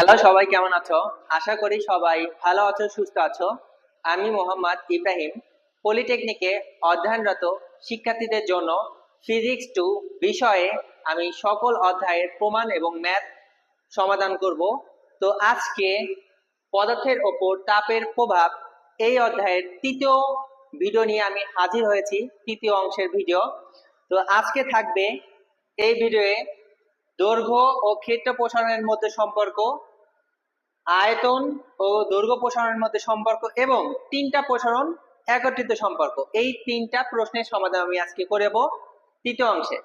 Hello সবাই কেমন আছো? আশা করি সবাই ভালো আছো, সুস্থ আছো। আমি মোহাম্মদ ইব্রাহিম, পলিটেকনিকে অধ্যয়নরত শিক্ষার্থীদের জন্য ফিজিক্স টু বিষয়ে আমি সকল অধ্যায়ের প্রমাণ এবং ম্যাথ সমাধান করব। তো আজকে পদার্থের ওপর তাপের প্রভাব এই অধ্যায়ের তৃতীয় ভিডিও নিয়ে আমি হাজির হয়েছি, তৃতীয় অংশের ভিডিও তো আজকে থাকবে এই ভিডিওয়ে দৈর্ঘ্য ও ক্ষেত্র প্রসারণের মধ্যে সম্পর্ক আয়তন ও দৈর্ঘ্য প্রসারণের মধ্যে সম্পর্ক এবং তিনটা প্রসারণ একত্রিত সম্পর্ক। এই তিনটা প্রশ্নের সমাধান আমি আজকে করব তৃতীয় অংশে।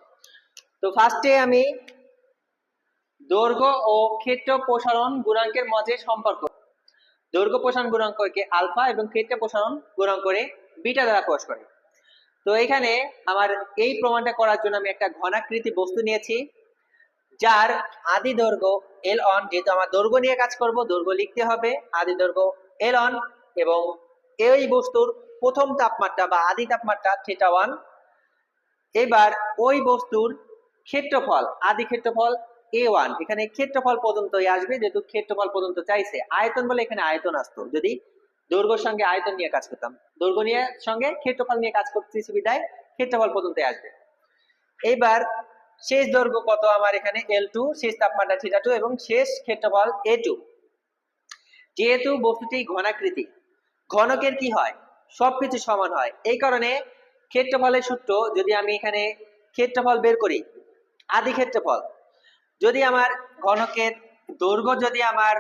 তো ফার্স্টে আমি দৈর্ঘ্য ও ক্ষেত্র প্রসারণ গুণাঙ্কের মধ্যে সম্পর্ক। দৈর্ঘ্য প্রসারণ গুণাঙ্ককে আলফা এবং ক্ষেত্র প্রসারণ গুণাঙ্ক করে বিটা দ্বারা প্রকাশ করে। তো এখানে আমার এই প্রমাণটা করার জন্য আমি একটা ঘনাকৃতি বস্তু নিয়েছি। যার আদি দৈর্ঘ্য এল অন যেহেতু আমার দৈর্ঘ্য নিয়ে কাজ করব, দৈর্ঘ্য লিখতে হবে আদি দৈর্ঘ্য এল অন এবং এই বস্তুর প্রথম তাপমাত্রা বা আদি তাপমাত্রা থিটা ওয়ান এবার ওই বস্তুর ক্ষেত্রফল, আদি ক্ষেত্রফল এ ওয়ান এখানে ক্ষেত্রফল পর্যন্তই আসবে, যেহেতু ক্ষেত্রফল পর্যন্ত চাইছে। আয়তন বলে এখানে আয়তন আসতো। যদি দৈর্ঘ্যের সঙ্গে আয়তন নিয়ে কাজ করতাম, দৈর্ঘ্য নিয়ে সঙ্গে ক্ষেত্রফল নিয়ে কাজ করতে বিদায় ক্ষেত্রফল পর্যন্ত আসবে। এবার শেষ দৈর্ঘ্য কত আমার এখানে? এল টু শেষ তাপমাত্রা থিটা টু এবং শেষ ক্ষেত্রফল এ টু যেহেতু বস্তুটি ঘনাকৃতি, ঘনকের কি হয়? সবকিছু সমান হয়। এই কারণে ক্ষেত্রফলের সূত্র যদি আমি এখানে ক্ষেত্রফল বের করি, আদি ক্ষেত্রফল, যদি আমার ঘনকের দৈর্ঘ্য যদি আমার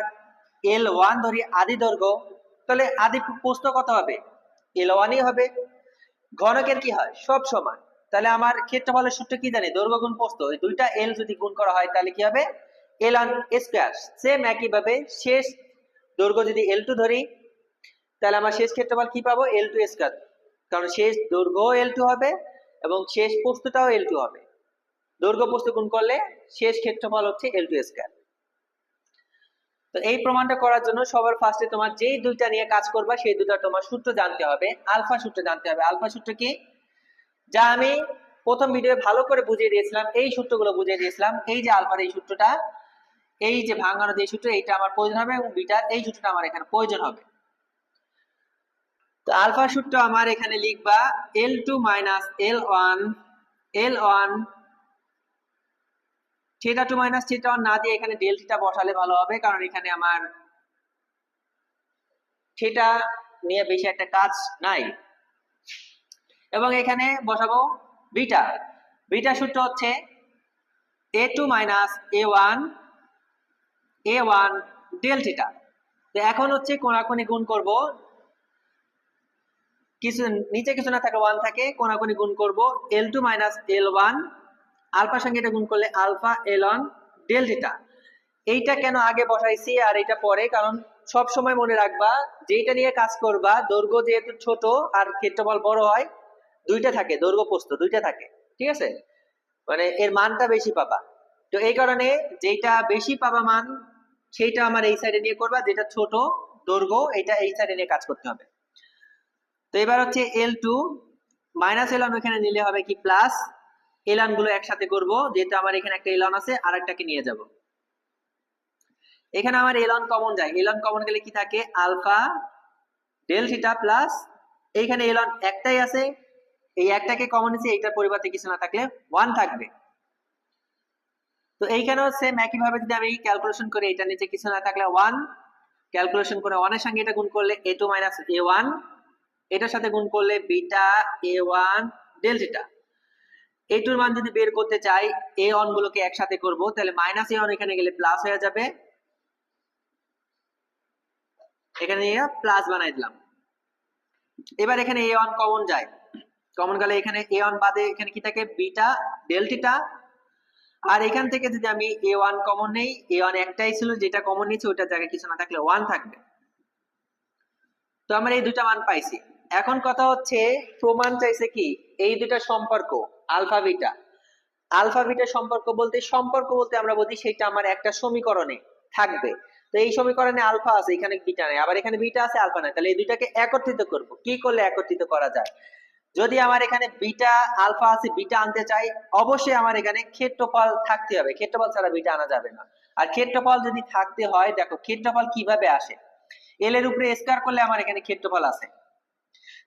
এল ওয়ান ধরি আদি দৈর্ঘ্য, তাহলে আদি প্রস্থ কত হবে? এল ওয়ানই হবে। ঘনকের কি হয়? সব সমান। তাহলে আমার ক্ষেত্রফলের সূত্র কি জানি? দৈর্ঘ্য গুণ প্রস্থ। এই দুইটা এল যদি গুণ করা হয়, তাহলে কি হবে? এল অন স্কোয়ার সেম একই ভাবে শেষ দৈর্ঘ্য যদি এল টু ধরি, তাহলে আমার শেষ ক্ষেত্রফল কি পাবো? এল টু স্কোয়ার কারণ শেষ দৈর্ঘ্য এল টু হবে এবং শেষ প্রস্থটাও এল টু হবে। দৈর্ঘ্য প্রস্থ গুণ করলে শেষ ক্ষেত্রফল হচ্ছে এল টু স্কোয়ার তো এই প্রমাণটা করার জন্য সবার ফার্স্টে তোমার যেই দুইটা নিয়ে কাজ করবা, সেই দুটা তোমার সূত্র জানতে হবে। আলফা সূত্র জানতে হবে। আলফা সূত্র কি? যা আমি প্রথম ভিডিওয়ে ভালো করে বুঝিয়ে দিয়েছিলাম, এই সূত্রগুলো বুঝিয়ে দিয়েছিলাম, এই যে আলফার এই সূত্রটা, এই যে ভাঙানো যে সূত্র, এইটা আমার প্রয়োজন হবে এবং বিটার এই সূত্রটা আমার এখানে প্রয়োজন হবে। তো আলফা সূত্র আমার এখানে লিখবা L two minus L one L one theta two minus theta one না দিয়ে এখানে ডেল থিটা বসালে ভালো হবে, কারণ এখানে আমার থিটা নিয়ে বেশি একটা কাজ নাই। এবং এখানে বসাবো বিটা। বিটা সূত্র হচ্ছে A two minus A one A one del theta তো এখন হচ্ছে কোনাকুনি গুণ করব। কিছু নিচে কিছু না থাকে ওয়ান থাকে কোনাকুনি গুণ করব L two minus L one আলফার সঙ্গে এটা গুণ করলে alpha L one del theta এইটা কেন আগে বসাইছি আর এটা পরে? কারণ সব সময় মনে রাখবা যেটা নিয়ে কাজ করবা, দৈর্ঘ্য যেহেতু ছোট আর ক্ষেত্রফল বড় হয় দুইটা থাকে, দৈর্ঘ্য প্রস্থ, দুইটা থাকে, ঠিক আছে? মানে এর মানটা বেশি পাবা। তো এই কারণে যেটা বেশি পাবা মান, সেইটা আমার এই সাইডে নিয়ে করবা, যেটা ছোট দৈর্ঘ্য, এটা এই সাইডে নিয়ে কাজ করতে হবে। তো এবার হচ্ছে এল টু মাইনাস এলন ওখানে নিলে হবে কি প্লাস এলানগুলো একসাথে করব, যেহেতু আমার এখানে একটা এলন আছে, আর একটাকে নিয়ে যাব। এখানে আমার এলন কমন যায়। এলন কমন গেলে কি থাকে? আলফা ডেল থিটা প্লাস এইখানে এলন একটাই আছে এই একটাকে কমন নিচ্ছে এইটার পরিবর্তে কিছু না থাকলে ওয়ান থাকবে। তো এইখানেও সেম একই ভাবে যদি আমি ক্যালকুলেশন করি এটা নিচে কিছু না থাকলে ওয়ান ক্যালকুলেশন করে ওয়ানের সঙ্গে এটা গুণ করলে A two minus A one এটার সাথে গুণ করলে beta A one del theta A টুর মান যদি বের করতে চাই এ অন গুলোকে একসাথে করব, তাহলে মাইনাস এ অন এখানে গেলে প্লাস হয়ে যাবে। এখানে প্লাস বানাই দিলাম। এবার এখানে এ ওয়ান কমন যায়। কমন গেলে এখানে এ ওয়ান বাদে এখানে কি থাকে? বিটা ডেলটিটা আর এখান থেকে যদি আমি এ ওয়ান কমন নেই এ ওয়ান একটাই ছিল, যেটা কমন নিচ্ছে ওইটার জায়গায় কিছু না থাকলে ওয়ান থাকবে। তো আমরা এই দুটা মান পাইছি। এখন কথা হচ্ছে, প্রমাণ চাইছে কি? এই দুটা সম্পর্ক আলফা বিটা আলফা বিটা সম্পর্ক বলতে সম্পর্ক বলতে আমরা বলছি সেটা আমার একটা সমীকরণে থাকবে। তো এই সমীকরণে আলফা আছে, এখানে বিটা নেই। আবার এখানে বিটা আছে আলফা নাই। তাহলে এই দুইটাকে একত্রিত করব। কি করলে একত্রিত করা যায়? যদি আমার এখানে বিটা, আলফা আছে, বিটা আনতে চাই, অবশ্যই আমার এখানে ক্ষেত্রফল থাকতে হবে। ক্ষেত্রফল ছাড়া বিটা আনা যাবে না। আর ক্ষেত্রফল যদি থাকতে হয়, দেখো, ক্ষেত্রফল কীভাবে আসে? এল এর উপরে স্কয়ার করলে আমার এখানে ক্ষেত্রফল আছে।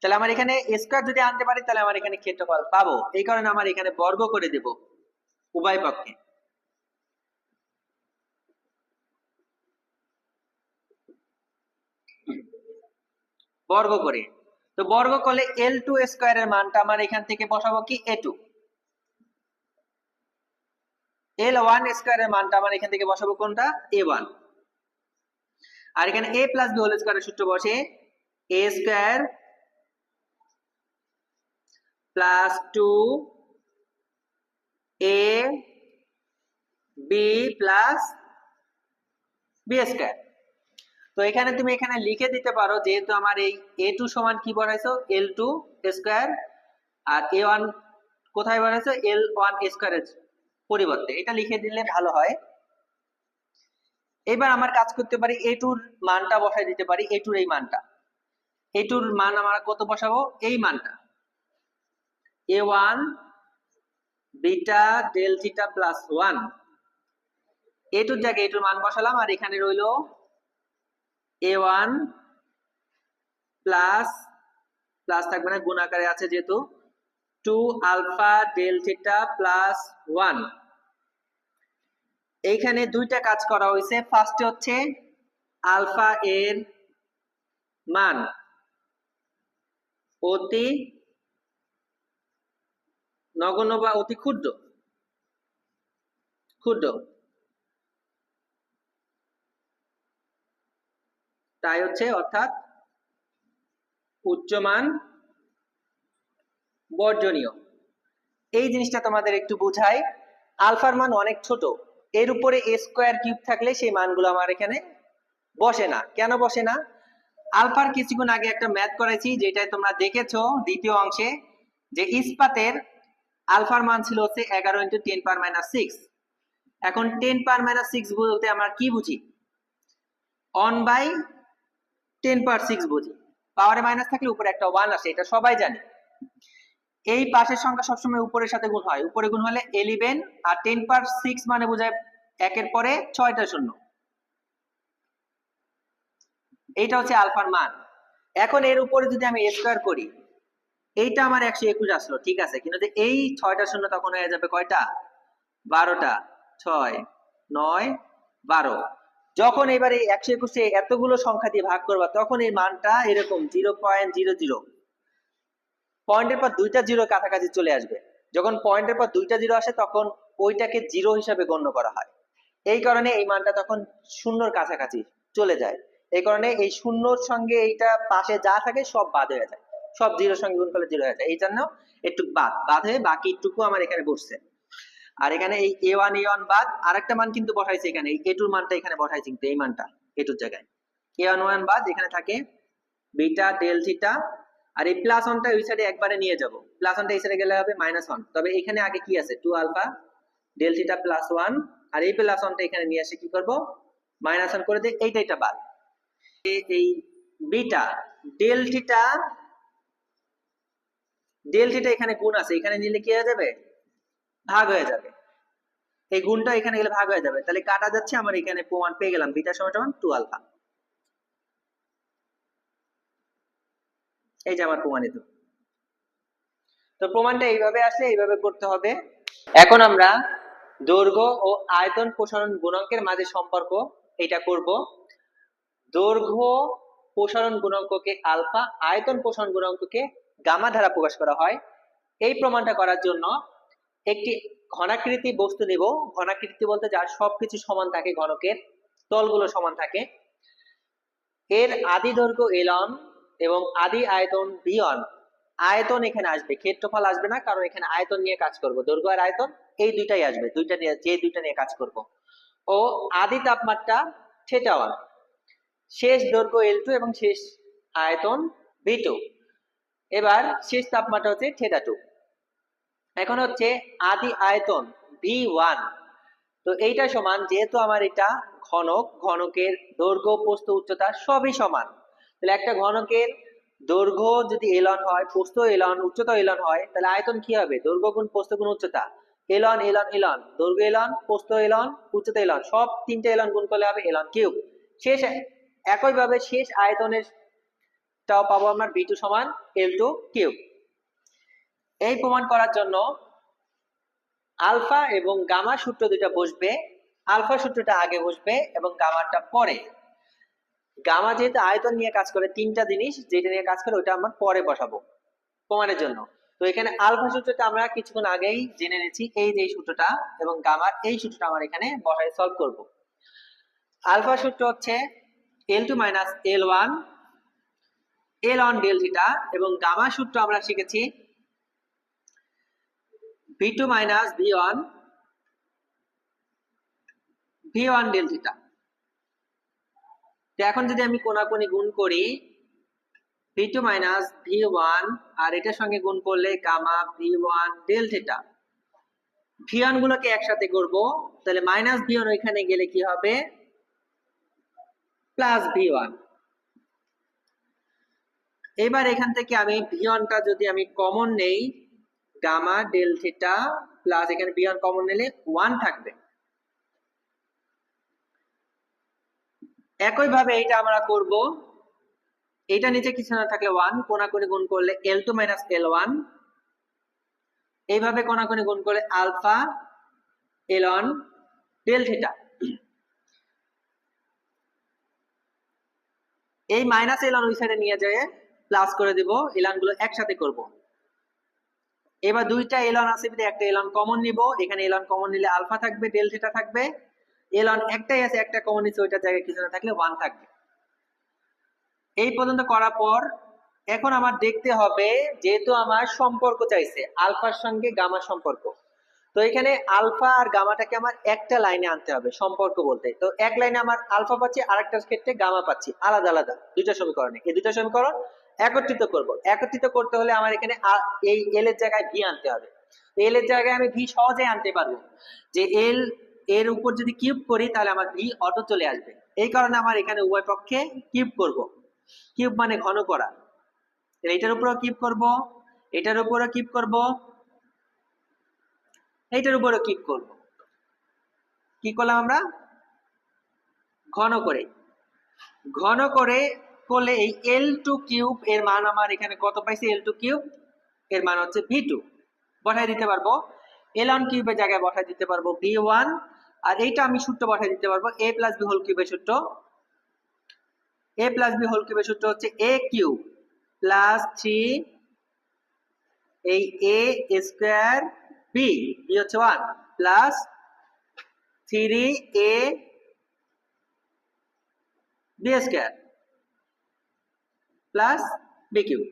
তাহলে আমার এখানে স্কয়ার যদি আনতে পারি, তাহলে আমার এখানে ক্ষেত্রফল পাবো। এই কারণে আমার এখানে বর্গ করে দেব উভয় পক্ষে। বর্গ করে। তো বর্গ করলে এল টু স্কোয়ারের মানটা আমার এখান থেকে বসাবো কি? এ টু এল ওয়ান স্কোয়ারের মানটা আমার এখান থেকে বসাবো কোনটা? এ ওয়ান আর এখানে এ প্লাস বি হোল স্কোয়ারের সূত্র বসে A square plus two A B plus B square তো এখানে তুমি এখানে লিখে দিতে পারো যেহেতু আমার এই এ টু সমান কি বলাইছো এল টু স্কোয়ার আর এ ওয়ান কোথায় বলাইছো এল ওয়ান স্কোয়ারের পরিবর্তে। এটা লিখে দিলে ভালো হয়। এবার আমার কাজ করতে পারি এ টুর মানটা বসাই দিতে পারি। এ টুর এই মানটা। এ টুর মান আমরা কত বসাবো? এই মানটা। A one beta del theta plus one. A টুর জায়গায় এ টুর মান বসালাম আর এখানে রইল এ ওয়ান প্লাস প্লাস থাকবে না গুণ আকারে আছে যেহেতু two alpha del theta plus one এইখানে দুইটা কাজ করা হয়েছে। ফার্স্টে হচ্ছে আলফা এর মান। অতি নগণ্য বা অতি ক্ষুদ্র। ক্ষুদ্র। তাই হচ্ছে অর্থাৎ উচ্চমান বর্জনীয়। এই জিনিসটা তোমাদের একটু বুঝাই। আলফার মান অনেক ছোট। এর উপরে এ স্কোয়ার কিউব থাকলে সেই মানগুলো আমার এখানে বসে না। কেন বসে না? আলফার কিছুক্ষণ আগে একটা ম্যাথ করেছি যেটাই তোমরা দেখেছ দ্বিতীয় অংশে, যে ইস্পাতের আলফার মান ছিল হচ্ছে এগারো into ten power minus six. এখন টেন পার মাইনাস সিক্স বলতে আমরা কি বুঝি? One by ten power six বুঝি। পাওয়ারে মাইনাস থাকলে উপরে একটা ওয়ান আসে, এটা সবাই জানে। এই পাশের সংখ্যা সবসময় উপরের সাথে গুণ হয়। উপরে গুণ হলে এলিভেন আর টেন পার সিক্স মানে বোঝায় একের পরে ছয়টা শূন্য। এইটা হচ্ছে আলফার মান। এখন এর উপরে যদি আমি স্কোয়ার করি, এইটা আমার একশো একুশ আসলো, ঠিক আছে? কিন্তু এই ছয়টা শূন্য তখন হয়ে যাবে কয়টা? বারোটা। ছয়, নয়, বারো। যখন এবার একশো একুশে এতগুলো সংখ্যা দিয়ে ভাগ করবা, তখন এই মানটা এরকম জিরো পয়েন্ট জিরো জিরো। পয়েন্টের পর দুইটা জিরো কাছাকাছি চলে আসবে। যখন পয়েন্টের পর দুইটা জিরো আসে, তখন ওইটাকে জিরো হিসাবে গণ্য করা হয়। এই কারণে এই মানটা তখন শূন্যর কাছাকাছি চলে যায়। এই কারণে এই শূন্যর সঙ্গে এইটা পাশে যা থাকে সব বাদ হয়ে যায়। সব জিরোর সঙ্গে গুণ করলে জিরো হয়ে যায়। এই জন্য একটু বাদ বাদ হয়ে বাকিটুকু আমার এখানে বসছে। আর এখানে এই এ ওয়ান এ ওয়ান বাদ আরেকটা মান কিন্তু বসাইছে এখানে। এ টুর মানটা এখানে বসাইছে কিন্তু এই মানটা এ টুর জায়গায়। এ ওয়ান ওয়ান বাদ, এখানে থাকে বিটা, ডেল থিটা। আর এই প্লাস ওয়ানটা ওই সাইডে একবারে নিয়ে যাব। প্লাস ওয়ানটা এই সাইডে গেলে হবে মাইনাস ওয়ান তবে এখানে আগে কি আছে? Two alpha del theta plus one আর এই প্লাস ওয়ানটা এখানে নিয়ে আসে কি করব? মাইনাস ওয়ান করে দিয়ে এইটা এটা বাদ। এই beta, del theta del theta এখানে গুণ আছে। এখানে নিলে কি হয়ে যাবে? ভাগ হয়ে যাবে। এই গুণটা এখানে গেলে ভাগ হয়ে যাবে। তাহলে কাটা যাচ্ছে, আমার এখানে প্রমাণ পেয়ে গেলাম। বিটা সমান সমান টু আলফা এই যে আমার প্রমাণিত। তো প্রমাণটা এইভাবে আসলে এইভাবে করতে হবে। এখন আমরা দৈর্ঘ্য ও আয়তন প্রসারণ গুণাঙ্কের মাঝে সম্পর্ক এটা করব। দৈর্ঘ্য প্রসারণ গুণাঙ্ককে আলফা আয়তন প্রসারণ গুণাঙ্ককে গামা দ্বারা প্রকাশ করা হয়। এই প্রমাণটা করার জন্য একটি ঘনাকৃতি বস্তু নেব। ঘনাকৃতি বলতে যার সবকিছু সমান থাকে ঘনকের, তলগুলো সমান থাকে। এর আদি দৈর্ঘ্য এলন এবং আদি আয়তন বিয়ন। আয়তন এখানে আসবে, ক্ষেত্রফল আসবে না, কারণ এখানে আয়তন নিয়ে কাজ করব। দৈর্ঘ্য আর আয়তন, এই দুইটাই আসবে, দুইটা নিয়ে, যে দুইটা নিয়ে কাজ করব। ও আদি তাপমাত্রা থিটা ওয়ান। শেষ দৈর্ঘ্য এল টু এবং শেষ আয়তন বি টু। এবার শেষ তাপমাত্রা হচ্ছে থিটা টু। এখন হচ্ছে আদি আয়তন ভি ওয়ান তো এইটা সমান, যেহেতু আমার এটা ঘনক, ঘনকের দৈর্ঘ্য, প্রস্থ, উচ্চতা সবই সমান। তাহলে একটা ঘনকের দৈর্ঘ্য যদি এলন হয়, প্রস্থ এলন উচ্চতা এলন হয়, তাহলে আয়তন কি হবে? দৈর্ঘ্য গুণ প্রস্থ গুণ উচ্চতা। L nought L nought L nought দৈর্ঘ্য এলন প্রস্থ এলন উচ্চতা এলন সব তিনটে এলন গুণ করলে হবে এলন কিউব শেষ, একইভাবে শেষ আয়তনের টাও পাবো আমরা বি টু সমান এল টু কিউব এই প্রমাণ করার জন্য আলফা এবং গামা সূত্র দুটা বসবে। আলফা সূত্রটা আগে বসবে এবং গামাটা পরে। গামা যেহেতু আয়তন নিয়ে কাজ করে তিনটা জিনিস, যেটা নিয়ে কাজ করে ওটা আমরা পরে বসাবো প্রমাণের জন্য। তো এখানে আলফা সূত্রটা আমরা কিছুক্ষণ আগেই জেনে নিয়েছি, এই যে সূত্রটা এবং গামার এই সূত্রটা আমরা এখানে বসায় সলভ করব। আলফা সূত্র হচ্ছে L two minus L one L one del এবং গামা সূত্র আমরা শিখেছি V two minus V one V one del theta তো এখন যদি আমি কোনাকুনি গুণ করি V two minus V one আর এটার সঙ্গে গুণ করলে gamma V one del theta V one গুলোকে একসাথে করব, তাহলে মাইনাস ভি ওয়ান ওইখানে গেলে কি হবে? প্লাস ভি ওয়ান এবার এখান থেকে আমি ভি ওয়ানটা যদি আমি কমন নেই গামা ডেল থিটা প্লাস এখানে ভি ওয়ান কমন নিলে ওয়ান থাকবে। একইভাবে এইটা আমরা করব। এইটা নিচে কিছু না থাকলে ওয়ান, কোনাকুনি গুণ করলে L two minus L one. এইভাবে কোনাকুনি গুণ করলে alpha L on del theta. এই মাইনাস এলন ওই সাইডে নিয়ে যায় প্লাস করে দিব এলনগুলো একসাথে করব। এবার দুইটা এলন আছে একটা এলন কমন নিব। এখানে এলন কমন নিলে আলফা থাকবে ডেল থিটা থাকবে। এলন একটাই আছে, একটা কমন নিচ্ছে ওইটার জায়গায় কিছু না থাকলে ওয়ান থাকবে। এই পর্যন্ত করার পর, এখন আমার দেখতে হবে যেহেতু আমার সম্পর্ক চাইছে আলফার সঙ্গে গামার সম্পর্ক। তো এখানে আলফা আর গামাটাকে আমার একটা লাইনে আনতে হবে, সম্পর্ক বলতে। তো এক লাইনে আমার আলফা পাচ্ছি আর আরেকটার ক্ষেত্রে গামা পাচ্ছি, আলাদা আলাদা। দুইটা সমীকরণে। এই দুইটা সমীকরণ একত্রিত করব। একত্রিত করতে হলে আমার এখানে এই এল এর জায়গায় ভি আনতে হবে। এল এর জায়গায় আমি ভি সহজে আনতে পারব। যে এল এর উপর যদি কিউব করি, তাহলে আমার ভি অটো চলে আসবে। এই কারণে আমার এখানে উভয় পক্ষে কিউব করব। কিউব মানে ঘন করা। এটার উপরও কিউব করব, এটার উপরও কিউব করব এইটার উপরও কিউব করব। কি করলাম আমরা? ঘন করে। ঘন করে করলে এই এল টু কিউব এর মান আমার এখানে কত পাইছি? এল টু কিউব এর মান হচ্ছে ভি টু বসাই দিতে পারব। এল অন কিউবের জায়গায় বসাই দিতে পারব ভি ওয়ান আর এইটা আমি সূত্র বসাই দিতে পারব। এ প্লাস বি হোল কিউবের সূত্র। এ প্লাস বি হোল কিউবের সূত্র হচ্ছে এ কিউব প্লাস থ্রি এই এ স্কোয়ার বি বি হচ্ছে one plus three A B square plus B cube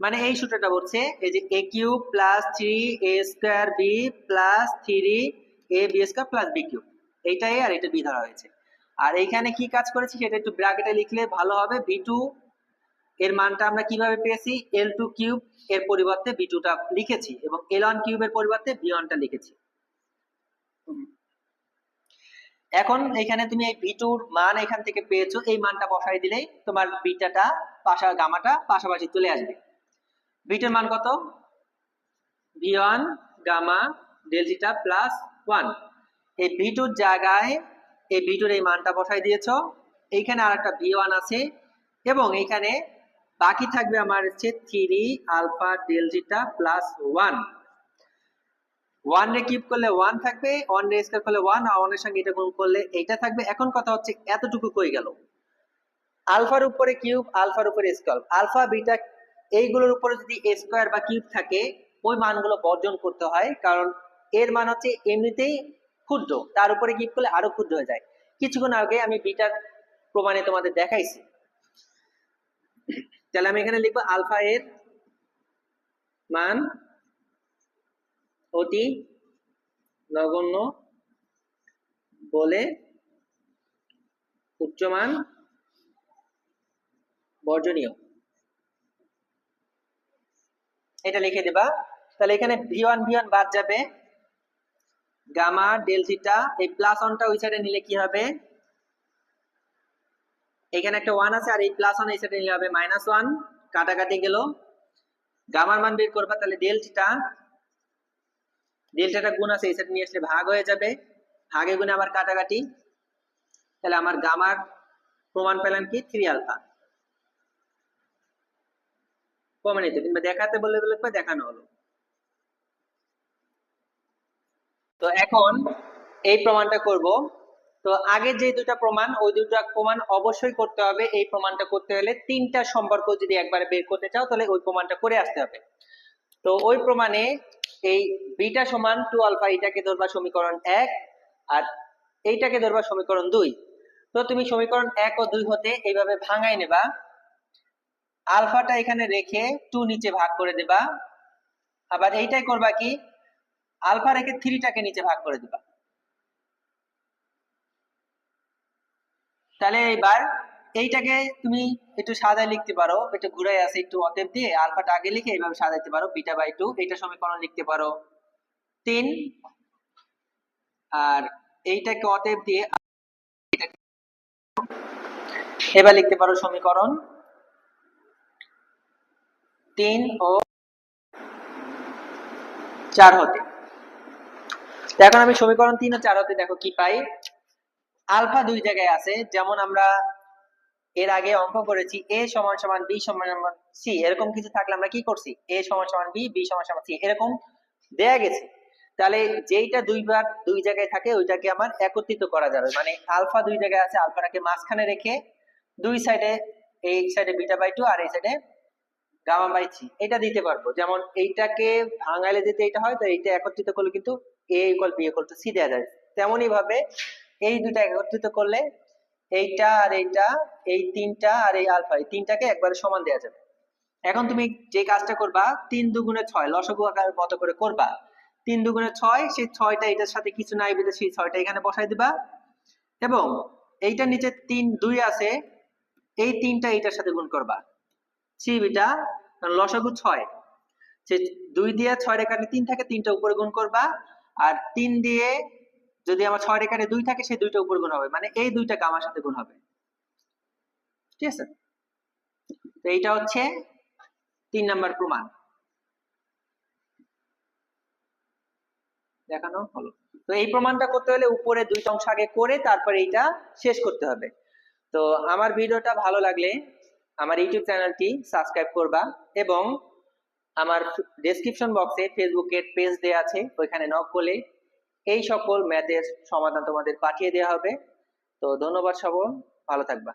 মানে এই সূত্রটা বলছে, এই যে A cube plus three A square B plus three A B square plus B cube এইটা এ আর এটা বি ধরা হয়েছে। আর এইখানে কি কাজ করেছি, সেটা একটু ব্র্যাকেটে লিখলে ভালো হবে। বি টু এর মানটা আমরা কীভাবে পেয়েছি এল টু কিউব এর পরিবর্তে বি টুটা লিখেছি এবং এল ওয়ান কিউবের পরিবর্তে বি ওয়ানটা লিখেছি। এখন এখানে তুমি এই ভি টুর মান এখান থেকে পেয়েছ, এই মানটা বসাই দিলেই তোমার বিটাটা, পাশা গামাটা পাশাপাশি চলে আসবে। বিটার মান কত? V one gamma delta plus one এই ভি টুর জায়গায় এই ভি টুর এই মানটা বসাই দিয়েছ। এইখানে আর একটা ভি ওয়ান আছে এবং এইখানে বাকি থাকবে আমার হচ্ছে three alpha delta plus one one রে করলে ওয়ান থাকবে ওয়ান রে স্কয়ার করলে ওয়ান আর ওয়ানের সঙ্গে এটা গুণ করলে থাকবে। এখন কথা হচ্ছে এতটুকু কই গেল? আলফার উপরে কিউব, আলফার উপরে স্কয়ার আলফা, বিটা, এইগুলোর উপরে যদি স্কয়ার বা কিউব থাকে, ওই মানগুলো বর্জন করতে হয়, কারণ এর মান হচ্ছে এমনিতেই ক্ষুদ্র। তার উপরে কিউব করলে আরও ক্ষুদ্র হয়ে যায়। কিছুক্ষণ আগে আমি বিটার প্রমাণে তোমাদের দেখাইছি। তাহলে আমি এখানে লিখব আলফা এর মান অতি নগণ্য বলে উচ্চমান বর্জনীয়। এটা লিখে দিবা। তাহলে এখানে ভি ওয়ান ভি ওয়ান বাদ যাবে। গামা, ডেল থিটা, এই প্লাস ওয়ানটা ওই সাইডে নিলে কি হবে? এখানে একটা ওয়ান আছে আর এই প্লাস ওয়ান এই সাইডে নিলে হবে। মাইনাস ওয়ান, কাটাকাটি গেল। গামার মান বের করবা, তাহলে ডেল্টা ডেল্টাটা গুণ আছে, এই সাইডে নিয়ে আসলে ভাগ হয়ে যাবে। ভাগে গুণে আবার কাটাকাটি। তাহলে আমার গামার প্রমাণ পেলাম কি? থ্রি আলফা প্রমাণিত কিংবা দেখাতে বললে বলে দেখানো হলো। তো এখন এই প্রমাণটা করব। তো আগে যে দুটা প্রমাণ, ওই দুটা প্রমাণ অবশ্যই করতে হবে। এই প্রমাণটা করতে হলে তিনটা সম্পর্ক যদি একবারে বের করতে চাও, তাহলে ওই প্রমাণটা করে আসতে হবে। তো ওই প্রমাণে এই বিটা সমান টু আলফা এটাকে ধরবা সমীকরণ এক আর এইটাকে ধরবা সমীকরণ দুই। তো তুমি সমীকরণ এক ও দুই হতে এইভাবে ভাঙাই নেবা। আলফাটা এখানে রেখে টু নিচে ভাগ করে দেবা। আবার এইটাই করবা কি? আলফা রেখে থ্রিটাকে নিচে ভাগ করে দেবা। তাহলে এবার এইটাকে তুমি একটু সাদায় লিখতে পারো, একটু ঘুরাই আছে একটু অতএব দিয়ে আলফাটা আগে লিখে এইভাবে সাজাইতে পারো, বিটা বাই টু, এইটা সমীকরণ লিখতে পারো। তিন, আর এইটাকে অতএব দিয়ে এবার লিখতে পারো সমীকরণ। তিন ও চার হতে। এখন আমি সমীকরণ তিন ও চার হতে দেখো কি পাই। আলফা দুই জায়গায় আছে, যেমন আমরা এর আগে অঙ্ক করেছি, এ সমান সমান বি সমান সমান সি। এরকম কিছু থাকলে আমরা কি করছি? এ সমান সমান বি বি সমান সমান সি। এরকম দেয়া গেছে। তাহলে যেইটা দুইবার দুই জায়গায় থাকে, ওইটাকে আমার একত্রিত করা যাবে। মানে আলফা দুই জায়গায় আছে, আলফাটাকে মাঝখানে রেখে দুই সাইডে এই সাইডে বিটা বাই টু আর এই সাইডে গামা বাই থ্রি। এটা দিতে পারব। যেমন এইটাকে ভাঙাইলে যদি এটা হয়, তো এইটা একত্রিত করলে কিন্তু A equal B equal to C দেওয়া যায়। তেমনই ভাবে এই দুটা একত্রিত করলে এইটা আর এইটা, এই তিনটা আর এই আলফা, এই তিনটাকে একবারে সমান দেওয়া যাবে। এখন তুমি যে কাজটা করবা, তিন দুগুণে ছয়, লসগু আকার মতো করে করবা। তিন দুগুণে ছয়, সেই ছয়টা এটার সাথে কিছু নাই বেঁধে সেই ছয়টা এখানে বসাই দিবা। এবং এইটার নিচে তিন দুই আছে, এই তিনটা এইটার সাথে গুণ করবা। সি বিটা লসাগু ছয়। সে দুই দিয়ে ছয় রেখাতে তিন থাকে তিনটা উপরে গুণ করবা, আর তিন দিয়ে যদি আমার ছয় রেখাতে দুই থাকে, সেই দুইটা উপর গুণ হবে। মানে এই দুইটা গামার সাথে গুণ হবে। ঠিক আছে? তো এইটা হচ্ছে তিন নাম্বার প্রমাণ। দেখানো হলো। তো এই প্রমাণটা করতে হলে উপরে দুইটা অংশ আগে করে তারপরে এইটা শেষ করতে হবে। তো আমার ভিডিওটা ভালো লাগলে আমার ইউটিউব চ্যানেলটি সাবস্ক্রাইব করবা এবং আমার ডেসক্রিপশন বক্সে ফেসবুকের পেজ দেওয়া আছে, ওইখানে নক করলে এই সকল ম্যাথের সমাধান তোমাদের পাঠিয়ে দেওয়া হবে। তো ধন্যবাদ সব ভালো থাকবা।